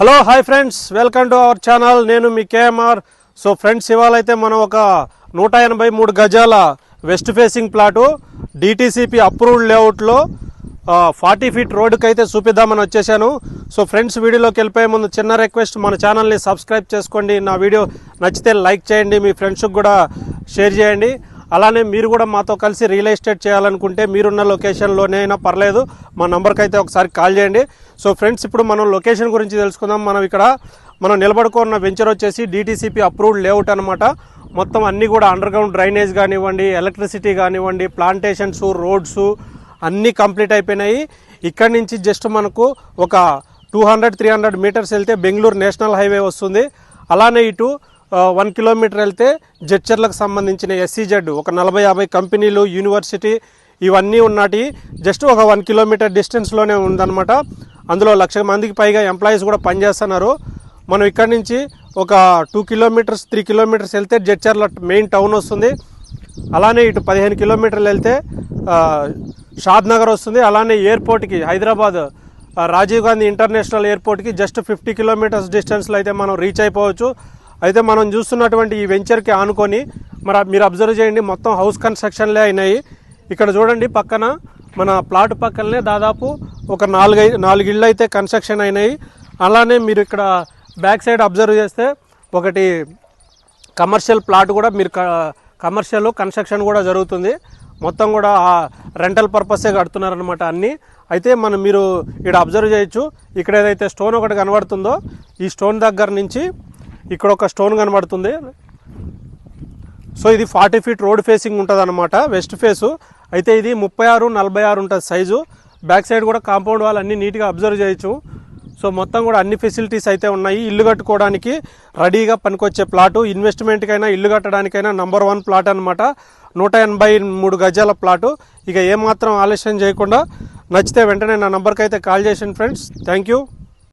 Hello hi friends welcome to our channel నేను మీ KMR so friends ఇవాళ అయితే మనం ఒక నూట ఎనభై మూడు గజాల west facing plot DTCP approved లేఅవుట్లో ఫార్టీ ఫీట్ రోడ్డుకి అయితే చూపిద్దామని వచ్చేసాను. సో ఫ్రెండ్స్ వీడియోలోకి వెళ్ళిపోయే ముందు చిన్న రిక్వెస్ట్ మన ఛానల్ని సబ్స్క్రైబ్ చేసుకోండి. నా వీడియో నచ్చితే లైక్ చేయండి మీ ఫ్రెండ్స్కి కూడా షేర్ చేయండి. అలానే మీరు కూడా మాతో కలిసి రియల్ ఎస్టేట్ చేయాలనుకుంటే మీరున్న లొకేషన్లోనే అయినా పర్లేదు. మా నంబర్కి అయితే ఒకసారి కాల్ చేయండి. సో ఫ్రెండ్స్ ఇప్పుడు మనం లొకేషన్ గురించి తెలుసుకుందాం. మనం ఇక్కడ మనం నిలబడుకున్న వెంచర్ వచ్చేసి డిటీసీపీ అప్రూవ్డ్ లేఅవుట్ అనమాట మొత్తం అన్నీ కూడా అండర్ గ్రౌండ్ డ్రైనేజ్ కానివ్వండి ఎలక్ట్రిసిటీ కానివ్వండి ప్లాంటేషన్స్ రోడ్స్ అన్నీ కంప్లీట్ అయిపోయినాయి. ఇక్కడి నుంచి జస్ట్ మనకు ఒక two hundred three hundred metres వెళ్తే బెంగళూరు నేషనల్ హైవే వస్తుంది. అలానే ఇటు వన్ కిలోమీటర్ వెళ్తే జడ్చర్లకు సంబంధించిన ఎస్సీజెడ్ ఒక నలభై యాభై కంపెనీలు యూనివర్సిటీ ఇవన్నీ ఉన్నటి జస్ట్ ఒక వన్ కిలోమీటర్ డిస్టెన్స్లోనే ఉందన్నమాట. అందులో లక్ష మందికి పైగా ఎంప్లాయీస్ కూడా పనిచేస్తున్నారు. మనం ఇక్కడి నుంచి ఒక టూ కిలోమీటర్స్ త్రీ కిలోమీటర్స్ వెళ్తే జడ్చర్ల మెయిన్ టౌన్ వస్తుంది. అలానే ఇటు పదిహేను కిలోమీటర్లు వెళ్తే షాద్ నగర్ వస్తుంది. అలానే ఎయిర్పోర్ట్కి హైదరాబాద్ రాజీవ్ గాంధీ ఇంటర్నేషనల్ ఎయిర్పోర్ట్కి జస్ట్ ఫిఫ్టీ కిలోమీటర్స్ డిస్టెన్స్లో అయితే మనం రీచ్ అయిపోవచ్చు. అయితే మనం చూస్తున్నటువంటి ఈ వెంచర్కి ఆనుకొని మరి మీరు అబ్జర్వ్ చేయండి మొత్తం హౌస్ కన్స్ట్రక్షన్లే అయినాయి. ఇక్కడ చూడండి పక్కన మన ప్లాట్ పక్కనే దాదాపు ఒక నాలుగు నాలుగు ఇళ్ళు అయితే కన్స్ట్రక్షన్ అయినాయి. అలానే మీరు ఇక్కడ బ్యాక్ సైడ్ అబ్జర్వ్ చేస్తే ఒకటి కమర్షియల్ ప్లాట్ కూడా మీరు కమర్షియల్ కన్స్ట్రక్షన్ కూడా జరుగుతుంది. మొత్తం కూడా రెంటల్ పర్పసే కడుతున్నారనమాట అన్నీ. అయితే మనం మీరు ఇక్కడ అబ్జర్వ్ చేయొచ్చు. ఇక్కడ ఏదైతే స్టోన్ ఒకటి కనబడుతుందో ఈ స్టోన్ దగ్గర నుంచి ఇక్కడ ఒక స్టోన్ కనబడుతుంది. సో ఇది ఫార్టీ ఫీట్ రోడ్ ఫేసింగ్ ఉంటుంది అనమాట వెస్ట్ ఫేసు. అయితే ఇది ముప్పై ఆరు నలభై ఆరు ఉంటుంది సైజు బ్యాక్ సైడ్ కూడా కాంపౌండ్ వాల్ అన్ని నీట్గా అబ్జర్వ్ చేయొచ్చు. సో మొత్తం కూడా అన్ని ఫెసిలిటీస్ అయితే ఉన్నాయి. ఇల్లు కట్టుకోవడానికి రెడీగా పనికొచ్చే ప్లాటు ఇన్వెస్ట్మెంట్కైనా ఇల్లు కట్టడానికైనా నంబర్ వన్ ప్లాట్ అనమాట నూట ఎనభై మూడు గజాల ప్లాటు ఇక ఏమాత్రం ఆలస్యం చేయకుండా నచ్చితే వెంటనే నా నంబర్కి అయితే కాల్ చేసాను ఫ్రెండ్స్ థ్యాంక్ యూ